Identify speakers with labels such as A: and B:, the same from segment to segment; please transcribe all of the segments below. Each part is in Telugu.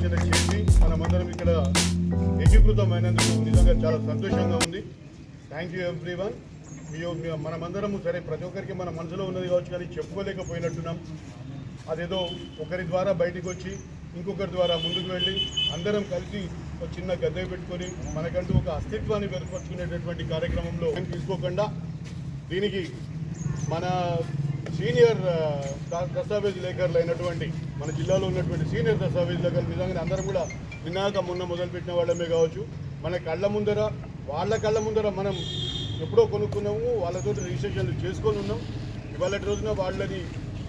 A: ఆలోచన చేసి మనమందరం ఇక్కడ ఏకీకృతమైనందుకు నిజంగా చాలా సంతోషంగా ఉంది. థ్యాంక్ యూ ఎవ్రీ వన్ మనమందరము సరే ప్రతి ఒక్కరికి మన మనసులో ఉన్నది కావచ్చు కానీ చెప్పుకోలేకపోయినట్టున్నాం. అదేదో ఒకరి ద్వారా బయటికి వచ్చి ఇంకొకరి ద్వారా ముందుకు వెళ్ళి అందరం కలిసి ఒక చిన్న గద్దె పెట్టుకొని మనకంటూ ఒక అస్తిత్వాన్ని ఏర్పరచుకునేటటువంటి కార్యక్రమంలో తీసుకోకుండా దీనికి మన సీనియర్ దస్తావేజ్ లేఖర్లు అయినటువంటి మన జిల్లాలో ఉన్నటువంటి సీనియర్ దస్తావేజ్ లేఖర్లు నిజంగానే అందరం కూడా విన్నాక మొన్న మొదలుపెట్టిన వాళ్ళమే కావచ్చు. మన కళ్ళ ముందర వాళ్ళ కళ్ళ ముందర మనం ఎప్పుడో కొనుక్కున్నాము వాళ్ళతో రిజిస్ట్రేషన్లు చేసుకొని ఉన్నాం. ఇవాళ రోజున వాళ్ళని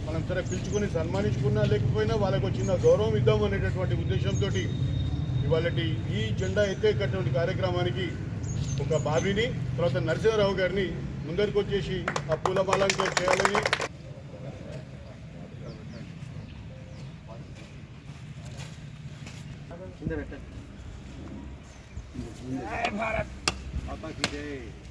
A: మనం సరే పిలుచుకొని సన్మానించుకున్నా లేకపోయినా వాళ్ళకు వచ్చిన గౌరవం ఇద్దాం అనేటటువంటి ఉద్దేశంతో ఇవాళ ఈ జెండా ఎత్తేటటువంటి కార్యక్రమానికి ఒక బాబీని తర్వాత నరసింహారావు గారిని ముందరికి వచ్చేసి ఆ పూలమాలంతో చేయాలని सुंदर
B: भारत। पापा की जय।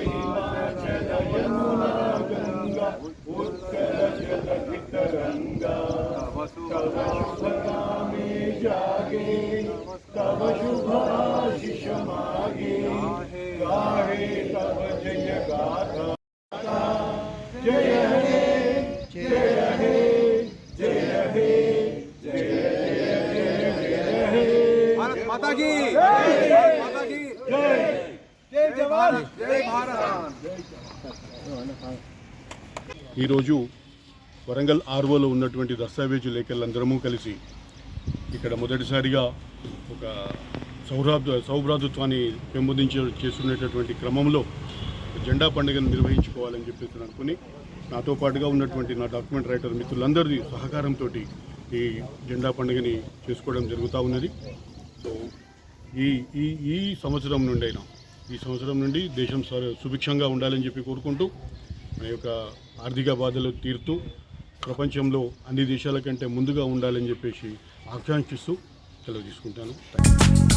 B: भारत माता की जय जवान जय भारत
A: ఈరోజు వరంగల్ ఆర్వోలో ఉన్నటువంటి దస్తావేజు లేఖలందరము కలిసి ఇక్కడ మొదటిసారిగా ఒక సౌరాబ్ద సౌభ్రాతృత్వాన్ని పెంపొందించే చేస్తున్నటువంటి క్రమంలో జెండా పండుగను నిర్వహించుకోవాలని చెప్పేసి అనుకుని నాతో పాటుగా ఉన్నటువంటి నా డాక్యుమెంట్ రైటర్ మిత్రులందరిది సహకారంతో ఈ జెండా పండుగని చేసుకోవడం జరుగుతూ ఉన్నది సో ఈ ఈ ఈ సంవత్సరం నుండి అయినా ఈ సంవత్సరం నుండి దేశం స- సుభిక్షంగా ఉండాలని చెప్పి కోరుకుంటూ మన యొక్క ఆర్థిక బాధలు తీరుతూ ప్రపంచంలో అన్ని దేశాల కంటే ముందుగా ఉండాలని చెప్పేసి ఆకాంక్షిస్తూ సెలవు తీసుకుంటాను థాంక్యూ.